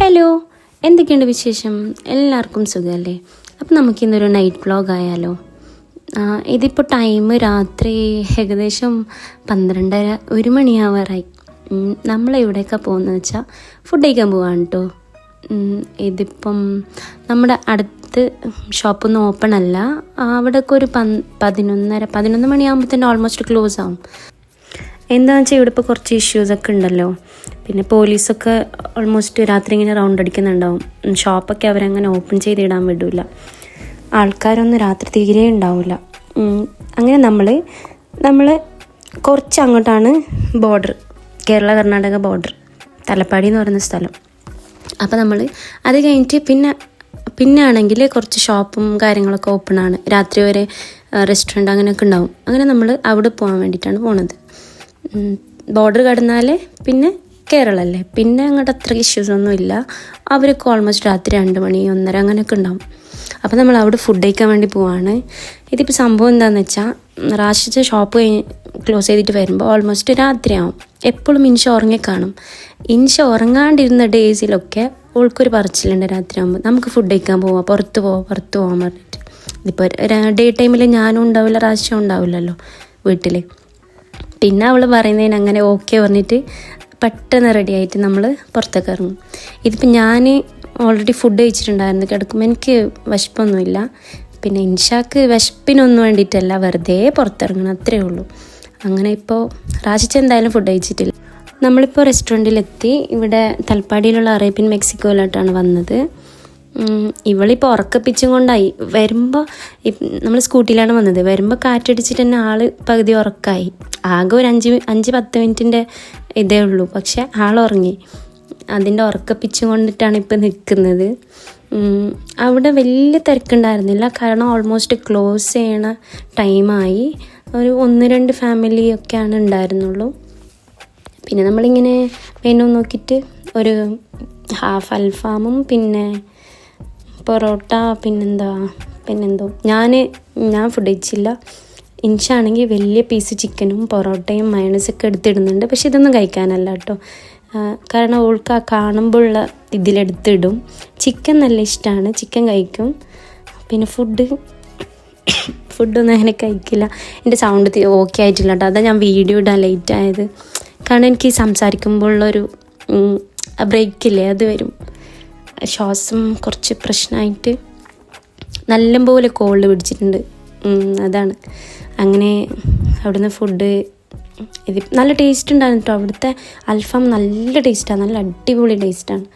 Hello എന്തൊക്കെയുണ്ട് വിശേഷം? എല്ലാവർക്കും സുഖമല്ലേ? അപ്പം നമുക്കിന്നൊരു നൈറ്റ് വ്ളോഗ് ആയാലോ. ഇതിപ്പോൾ ടൈം രാത്രി ഏകദേശം പന്ത്രണ്ടര ഒരു മണിയാവാറായി. നമ്മൾ എവിടെയൊക്കെ പോകുന്നത് വെച്ചാൽ ഫുഡ് കഴിക്കാൻ പോവാണ് കേട്ടോ ഇതിപ്പം നമ്മുടെ അടുത്ത് ഷോപ്പൊന്നും ഓപ്പൺ അല്ല. അവിടെയൊക്കെ ഒരു പന് പതിനൊന്നര പതിനൊന്ന് മണിയാകുമ്പോൾ തന്നെ ഓൾമോസ്റ്റ് ക്ലോസ് ആവും. എന്താണെന്ന് വെച്ചാൽ ഇവിടെ ഇപ്പോൾ കുറച്ച് ഇഷ്യൂസൊക്കെ ഉണ്ടല്ലോ. പിന്നെ പോലീസൊക്കെ ഓൾമോസ്റ്റ് രാത്രി ഇങ്ങനെ റൗണ്ട് അടിക്കുന്നുണ്ടാവും. ഷോപ്പൊക്കെ അവരങ്ങനെ ഓപ്പൺ ചെയ്തിടാൻ വിടില്ല ആൾക്കാരൊന്നും രാത്രി തീരെ ഉണ്ടാവില്ല അങ്ങനെ നമ്മൾ നമ്മൾ കുറച്ച് അങ്ങോട്ടാണ് ബോർഡർ കേരള കർണാടക ബോർഡർ തലപ്പാടി എന്ന് പറയുന്ന സ്ഥലം. അപ്പോൾ നമ്മൾ അത് കഴിഞ്ഞിട്ട് പിന്നെ പിന്നെ ആണെങ്കിൽ കുറച്ച് ഷോപ്പും കാര്യങ്ങളൊക്കെ ഓപ്പൺ ആണ്. രാത്രി വരെ റെസ്റ്റോറന്റ് അങ്ങനെയൊക്കെ ഉണ്ടാവും. അങ്ങനെ നമ്മൾ അവിടെ പോകാൻ വേണ്ടിയിട്ടാണ് പോണത്. ബോർഡർ കടന്നാൽ പിന്നെ കേരളല്ലേ? പിന്നെ അങ്ങോട്ട് അത്ര ഇഷ്യൂസ് ഒന്നും ഇല്ല അവർക്ക് ഓൾമോസ്റ്റ് രാത്രി രണ്ട് മണി ഒന്നര അങ്ങനെയൊക്കെ ഉണ്ടാവും. അപ്പോൾ നമ്മൾ അവിടെ ഫുഡ് കഴിക്കാൻ വേണ്ടി പോവാണ്. ഇതിപ്പോൾ സംഭവം എന്താണെന്ന് വെച്ചാൽ റാഷിച്ച ഷോപ്പ് ക്ലോസ് ചെയ്തിട്ട് വരുമ്പോൾ ഓൾമോസ്റ്റ് രാത്രിയാവും എപ്പോഴും ഇൻഷ ഉറങ്ങി കാണും. ഇൻഷ ഉറങ്ങാണ്ടിരുന്ന ഡേയ്സിലൊക്കെ ഓൾക്കൊരു പറച്ചിലുണ്ട് രാത്രിയാകുമ്പോൾ നമുക്ക് ഫുഡ് കഴിക്കാൻ പോവാം പുറത്ത് പോവാം പുറത്ത് പോകാൻ പറഞ്ഞിട്ട്. ഇതിപ്പോൾ ഡേ ടൈമിൽ ഞാനും ഉണ്ടാവില്ല റാഷ്യം ഉണ്ടാവില്ലല്ലോ വീട്ടിൽ പിന്നെ അവൾ പറയുന്നതിന് അങ്ങനെ ഓക്കെ പറഞ്ഞിട്ട് പെട്ടെന്ന് റെഡി ആയിട്ട് നമ്മൾ പുറത്തേക്ക് ഇറങ്ങും. ഇതിപ്പോൾ ഞാൻ ഓൾറെഡി ഫുഡ് കഴിച്ചിട്ടുണ്ടായിരുന്നു. കിടക്കുമ്പോൾ എനിക്ക് വിശപ്പൊന്നുമില്ല. പിന്നെ ഇൻഷാക്ക് വിശപ്പിനൊന്നും വേണ്ടിയിട്ടല്ല. വെറുതെ പുറത്തിറങ്ങണം. അത്രേ ഉള്ളൂ. അങ്ങനെ ഇപ്പോൾ റാജിച്ച എന്തായാലും ഫുഡ് കഴിച്ചിട്ടില്ല. നമ്മളിപ്പോൾ റെസ്റ്റോറന്റിലെത്തി ഇവിടെ തലപ്പാടിയിലുള്ള അറേബ്യൻ മെക്സിക്കോയിലോട്ടാണ് വന്നത്. ഇവളിപ്പോൾ ഉറക്കപ്പിച്ചും കൊണ്ടായി. വരുമ്പോൾ നമ്മൾ സ്കൂട്ടിയിലാണ് വന്നത്. വരുമ്പോൾ കാറ്റടിച്ചിട്ട് തന്നെ ആൾ പകുതി ഉറക്കായി. ആകെ ഒരു അഞ്ച് അഞ്ച് പത്ത് മിനിറ്റിന്റെ ഇതേ ഉള്ളൂ. പക്ഷെ ആൾ ഉറങ്ങി. അതിന്റെ ഉറക്കപ്പിച്ചും കൊണ്ടിട്ടാണ് ഇപ്പോൾ നിൽക്കുന്നത് അവിടെ വലിയ തിരക്കുണ്ടായിരുന്നില്ല. കാരണം ഓൾമോസ്റ്റ് ക്ലോസ് ചെയ്യണ ടൈമായി ഒരു ഒന്ന് രണ്ട് ഫാമിലിയൊക്കെയാണ് ഉണ്ടായിരുന്നുള്ളൂ. പിന്നെ നമ്മളിങ്ങനെ മെനു നോക്കിയിട്ട് ഒരു ഹാഫ് അൽഫാമും പിന്നെ പൊറോട്ട പിന്നെന്താ പിന്നെന്തോ. ഞാൻ ഞാൻ ഫുഡ് കഴിച്ചില്ല. ഇൻഷാണെങ്കിൽ വലിയ പീസ് ചിക്കനും പൊറോട്ടയും മയണസൊക്കെ എടുത്തിടുന്നുണ്ട്. പക്ഷെ ഇതൊന്നും കഴിക്കാനല്ല കേട്ടോ. കാരണം ഓൾക്ക് ആ കാണുമ്പോഴുള്ള ഇതിലെടുത്തിടും. ചിക്കൻ നല്ല ഇഷ്ടമാണ് ചിക്കൻ കഴിക്കും. പിന്നെ ഫുഡ് ഫുഡൊന്നും അങ്ങനെ കഴിക്കില്ല. എന്റെ സൗണ്ട് ഓക്കെ ആയിട്ടില്ല കേട്ടോ. അതാ ഞാൻ വീഡിയോ ഇടാൻ ലേറ്റ് ആയത്. കാരണം എനിക്ക് സംസാരിക്കുമ്പോഴുള്ളൊരു ബ്രേക്കില്ലേ അത് വരും. ശ്വാസം കുറച്ച് പ്രശ്നമായിട്ട് നല്ലപോലെ കോൾഡ് പിടിച്ചിട്ടുണ്ട്. അതാണ്. അങ്ങനെ അവിടുന്ന് ഫുഡ് ഇത് നല്ല ടേസ്റ്റ് ഉണ്ടായിരുന്നു കേട്ടോ അവിടുത്തെ അൽഫാം നല്ല ടേസ്റ്റാണ് നല്ല അടിപൊളി ടേസ്റ്റാണ്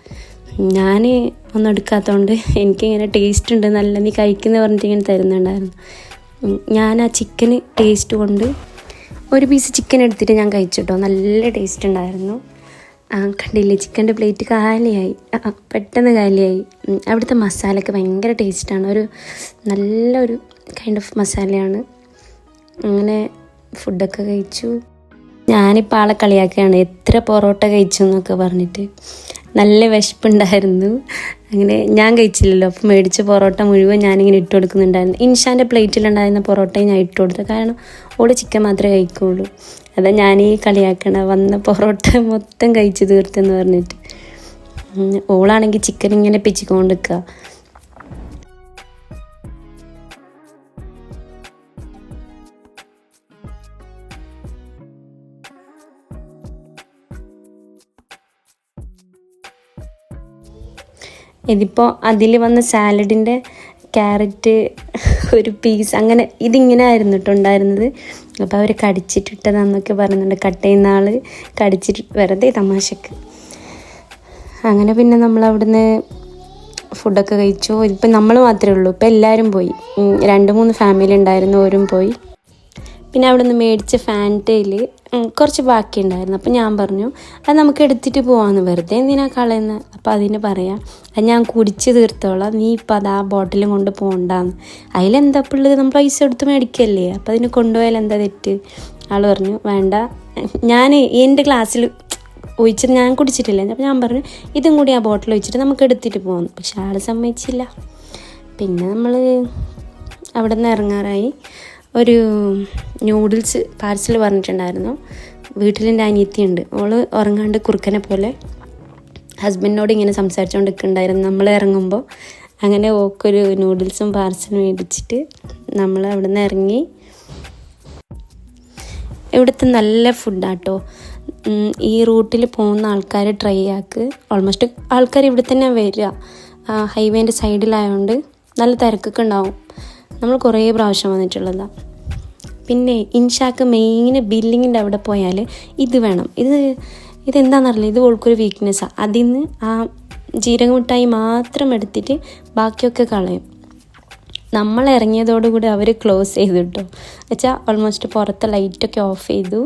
ഞാൻ ഒന്നും എടുക്കാത്തതുകൊണ്ട് എനിക്കിങ്ങനെ ടേസ്റ്റ് ഉണ്ട്. നല്ല നീ കഴിക്കുന്ന പറഞ്ഞിട്ട് ഇങ്ങനെ തരുന്നുണ്ടായിരുന്നു. ഞാൻ ആ ചിക്കന് ടേസ്റ്റ് കൊണ്ട് ഒരു പീസ് ചിക്കൻ എടുത്തിട്ട് ഞാൻ കഴിച്ചിട്ടോ നല്ല ടേസ്റ്റ് ഉണ്ടായിരുന്നു. കണ്ടില്ലേ ചിക്കന്റെ പ്ലേറ്റ് കാലിയായി. ആ, ആ, പെട്ടെന്ന് കാലിയായി. അവിടുത്തെ മസാലയൊക്കെ ഭയങ്കര ടേസ്റ്റാണ്. ഒരു നല്ലൊരു കൈൻഡ് ഓഫ് മസാലയാണ്. അങ്ങനെ ഫുഡൊക്കെ കഴിച്ചു. ഞാനിപ്പോൾ ആളെ കളിയാക്കുകയാണ്. എത്ര പൊറോട്ട കഴിച്ചു എന്നൊക്കെ പറഞ്ഞിട്ട്. നല്ല വിശപ്പുണ്ടായിരുന്നു. അങ്ങനെ ഞാൻ കഴിച്ചില്ലല്ലോ. അപ്പം മേടിച്ച പൊറോട്ട മുഴുവൻ ഞാനിങ്ങനെ ഇട്ട് കൊടുക്കുന്നുണ്ടായിരുന്നു. ഇൻഷാന്റെ പ്ലേറ്റിലുണ്ടായിരുന്ന പൊറോട്ടയും ഞാൻ ഇട്ട് കൊടുത്തു. കാരണം ഓൾ ചിക്കൻ മാത്രമേ കഴിക്കുള്ളൂ. അതാ ഈ കളിയാക്കണ വന്ന പൊറോട്ട മൊത്തം കഴിച്ചു തീർത്തെന്ന് പറഞ്ഞിട്ട്. ഓളാണെങ്കിൽ ചിക്കൻ ഇങ്ങനെ പിച്ചിക്കൊണ്ട് ഇതിപ്പോൾ അതിൽ വന്ന സാലഡിന്റെ ക്യാരറ്റ് ഒരു പീസ് അങ്ങനെ ഇതിങ്ങനെ ആയിരുന്നു കേട്ടോ ഉണ്ടായിരുന്നത്. അപ്പോൾ അവർ കടിച്ചിട്ടിട്ടതാന്നൊക്കെ പറയുന്നുണ്ട് കട്ട് ചെയ്യുന്ന ആൾ കടിച്ചിട്ട് വെറുതെ തമാശക്ക്. അങ്ങനെ പിന്നെ നമ്മൾ അവിടുന്ന് ഫുഡൊക്കെ കഴിച്ചു. ഇപ്പം നമ്മൾ മാത്രമേ ഉള്ളൂ. ഇപ്പം എല്ലാവരും പോയി. രണ്ട് മൂന്ന് ഫാമിലി ഉണ്ടായിരുന്നു. ഓരും പോയി. പിന്നെ അവിടുന്ന് മേടിച്ച് ഫാന്റയിൽ കുറച്ച് ബാക്കി ഉണ്ടായിരുന്നു അപ്പം ഞാൻ പറഞ്ഞു അത് നമുക്ക് എടുത്തിട്ട് പോവാന്ന് വെറുതെ എന്തിനാ കളയുന്നത് അപ്പം അതിന് പറയാം അത് ഞാൻ കുടിച്ച് തീർത്തോളാം. നീ ഇപ്പം അത് ആ ബോട്ടിലും കൊണ്ട് പോകണ്ടാന്ന് അതിലെന്താ പിള്ളേർ നമ്മൾ പൈസ എടുത്ത് മേടിക്കല്ലേ? അപ്പം അതിന് കൊണ്ടുപോയാൽ എന്താ തെറ്റ്? ആൾ പറഞ്ഞു വേണ്ട. ഞാൻ എന്റെ ക്ലാസ്സിൽ ഒഴിച്ചിട്ട് ഞാൻ കുടിച്ചിട്ടില്ല? അപ്പം ഞാൻ പറഞ്ഞു ഇതും കൂടി ആ ബോട്ടിൽ ഒഴിച്ചിട്ട് നമുക്ക് എടുത്തിട്ട് പോകാം പക്ഷെ ആൾ സമ്മതിച്ചില്ല. പിന്നെ നമ്മൾ അവിടെ നിന്ന് ഇറങ്ങാറായി. ഒരു ന്യൂഡിൽസ് പാർസൽ പറഞ്ഞിട്ടുണ്ടായിരുന്നു. വീട്ടിലെന്റെ അനിയത്തിയുണ്ട്. ഓൾ ഉറങ്ങാണ്ട് കുറുക്കനെ പോലെ ഹസ്ബൻഡിനോട് ഇങ്ങനെ സംസാരിച്ചുകൊണ്ടിരിക്കുന്നുണ്ടായിരുന്നു നമ്മൾ ഇറങ്ങുമ്പോൾ അങ്ങനെ ഓക്കൊരു നൂഡിൽസും പാർസലും മേടിച്ചിട്ട് നമ്മൾ അവിടെ നിന്ന് ഇറങ്ങി. ഇവിടുത്തെ നല്ല ഫുഡാട്ടോ ഈ റൂട്ടിൽ പോകുന്ന ആൾക്കാർ ട്രൈ ആക്ക്. ഓൾമോസ്റ്റ് ആൾക്കാർ ഇവിടെ തന്നെ വരിക. ഹൈവേന്റെ സൈഡിലായതുകൊണ്ട് നല്ല തിരക്കൊക്കെ ഉണ്ടാവും. നമ്മൾ കുറേ പ്രാവശ്യം വന്നിട്ടുള്ളതാണ് പിന്നെ ഇൻഷാക്ക് മെയിൻ ബില്ലിങ്ങിന്റെ അവിടെ പോയാൽ ഇത് വേണം. ഇത് ഇതെന്താണെന്നറിയില്ല ഇത് ഓൾക്കൊരു വീക്ക്നെസ്സാണ് അതിൽ നിന്ന് ആ ജീരക മാത്രം എടുത്തിട്ട് ബാക്കിയൊക്കെ കളയും. നമ്മൾ ഇറങ്ങിയതോടുകൂടി അവർ ക്ലോസ് ചെയ്തു കേട്ടോ വെച്ചാൽ ഓൾമോസ്റ്റ് പുറത്തെ ലൈറ്റൊക്കെ ഓഫ് ചെയ്തു.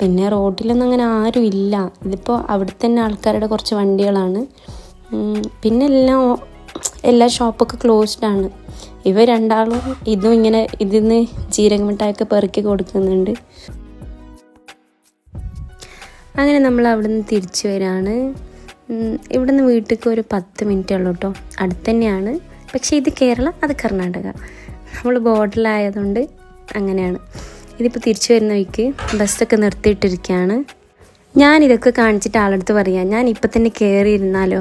പിന്നെ റോഡിലൊന്നും അങ്ങനെ ആരും ഇല്ല. ഇതിപ്പോൾ അവിടെ തന്നെ ആൾക്കാരുടെ കുറച്ച് വണ്ടികളാണ്. പിന്നെ എല്ലാം എല്ലാ ഷോപ്പൊക്കെ ക്ലോസ്ഡ് ആണ്. ഇവ രണ്ടാളും ഇതും ഇങ്ങനെ ഇതിന്ന് ജീരക മിഠായൊക്കെ പെറുക്കി കൊടുക്കുന്നുണ്ട്. അങ്ങനെ നമ്മൾ അവിടെ നിന്ന് തിരിച്ചു വരാണ്. ഇവിടെ നിന്ന് വീട്ടിലേക്ക് ഒരു പത്ത് മിനിറ്റ് ഉള്ളൂ കേട്ടോ. അടുത്ത് തന്നെയാണ്. പക്ഷേ ഇത് കേരള അത് കർണാടക. നമ്മൾ ബോർഡറിലായതുകൊണ്ട് അങ്ങനെയാണ്. ഇതിപ്പോൾ തിരിച്ചു വരുന്ന വഴിക്ക് ബസ്സൊക്കെ നിർത്തിയിട്ടിരിക്കുകയാണ്. ഞാൻ ഇതൊക്കെ കാണിച്ചിട്ട് ആളെടുത്ത് പറയാം ഞാൻ ഇപ്പം തന്നെ കയറിയിരുന്നാലോ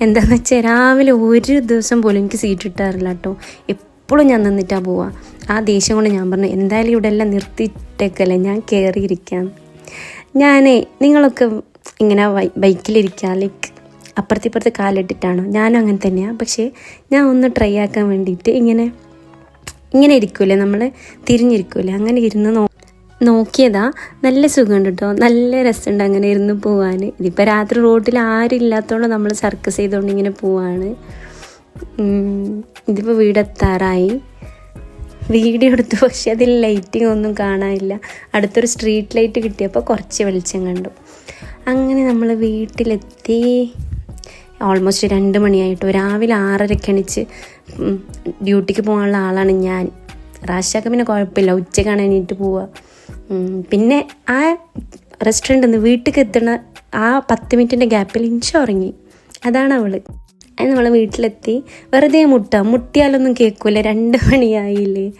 എന്താണെന്ന് വെച്ചാൽ രാവിലെ ഒരു ദിവസം പോലും എനിക്ക് സീറ്റ് കിട്ടാറില്ല കേട്ടോ എപ്പോഴും ഞാൻ നിന്നിട്ടാണ് പോവുക ആ ദേഷ്യം കൊണ്ട് ഞാൻ പറഞ്ഞു എന്തായാലും ഇവിടെ എല്ലാം നിർത്തിയിട്ടേക്കല്ലേ ഞാൻ കയറിയിരിക്കാം ഞാനേ നിങ്ങളൊക്കെ ഇങ്ങനെ ബൈക്കിലിരിക്കുക ലൈക്ക് അപ്പുറത്തിപ്പുറത്ത് കാലിട്ടിട്ടാണോ? ഞാനും അങ്ങനെ തന്നെയാണ് പക്ഷേ ഞാൻ ഒന്ന് ട്രൈ ആക്കാൻ വേണ്ടിയിട്ട് ഇങ്ങനെ ഇങ്ങനെ ഇരിക്കൂലേ നമ്മൾ തിരിഞ്ഞിരിക്കൂലേ അങ്ങനെ ഇരുന്ന് നോക്കിയതാ. നല്ല സുഖമുണ്ട് കേട്ടോ നല്ല രസമുണ്ട് അങ്ങനെ ഇരുന്ന് പോവാൻ ഇതിപ്പോൾ രാത്രി റോഡിൽ ആരും ഇല്ലാത്തതുകൊണ്ട് നമ്മൾ സർക്കസ് ചെയ്തുകൊണ്ട് ഇങ്ങനെ പോവാണ്. ഇതിപ്പോൾ വീടെത്താറായി. വീഡിയോ എടുത്തു പക്ഷേ അതിൽ ലൈറ്റിംഗ് ഒന്നും കാണാനില്ല. അടുത്തൊരു സ്ട്രീറ്റ് ലൈറ്റ് കിട്ടിയപ്പോൾ കുറച്ച് വെളിച്ചം കണ്ടു. അങ്ങനെ നമ്മൾ വീട്ടിലെത്തി. ഓൾമോസ്റ്റ് രണ്ട് മണിയായിട്ടു. രാവിലെ ആറരയ്ക്ക് അണിച്ച് ഡ്യൂട്ടിക്ക് പോകാനുള്ള ആളാണ് ഞാൻ. റാഷാക്ക് പിന്നെ കുഴപ്പമില്ല. ഉച്ചക്കാണ് എണീറ്റ് പോവുക പിന്നെ ആ റെസ്റ്റോറന്റ് നിന്ന് വീട്ടിലേക്ക് എത്തണ ആ പത്ത് മിനിറ്റിന്റെ ഗ്യാപ്പിൽ ഇൻഷ ഉറങ്ങി. അതാണ് അവൾ. അത് നമ്മൾ വീട്ടിലെത്തി. വെറുതെ മുട്ട. മുട്ടിയാലൊന്നും കേൾക്കൂല രണ്ട് മണിയായില്ലേ.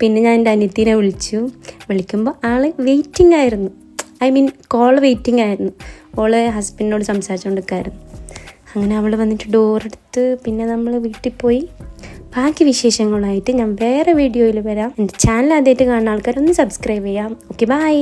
പിന്നെ ഞാൻ എന്റെ അനിയത്തിനെ വിളിച്ചു. വിളിക്കുമ്പോൾ ആൾ വെയിറ്റിംഗ് ആയിരുന്നു. ഐ മീൻ കോൾ വെയിറ്റിംഗ് ആയിരുന്നു. ഓൾ ഹസ്ബൻഡിനോട് സംസാരിച്ചുകൊണ്ടിരിക്കായിരുന്നു അങ്ങനെ അവൾ വന്നിട്ട് ഡോർ എടുത്ത് പിന്നെ നമ്മൾ വീട്ടിൽ പോയി. ബാക്കി വിശേഷങ്ങളുമായിട്ട് ഞാൻ വേറെ വീഡിയോയിൽ വരാം. എന്റെ ചാനൽ ആദ്യമായിട്ട് കാണുന്ന ആൾക്കാരൊന്ന് സബ്സ്ക്രൈബ് ചെയ്യാം. Okay bye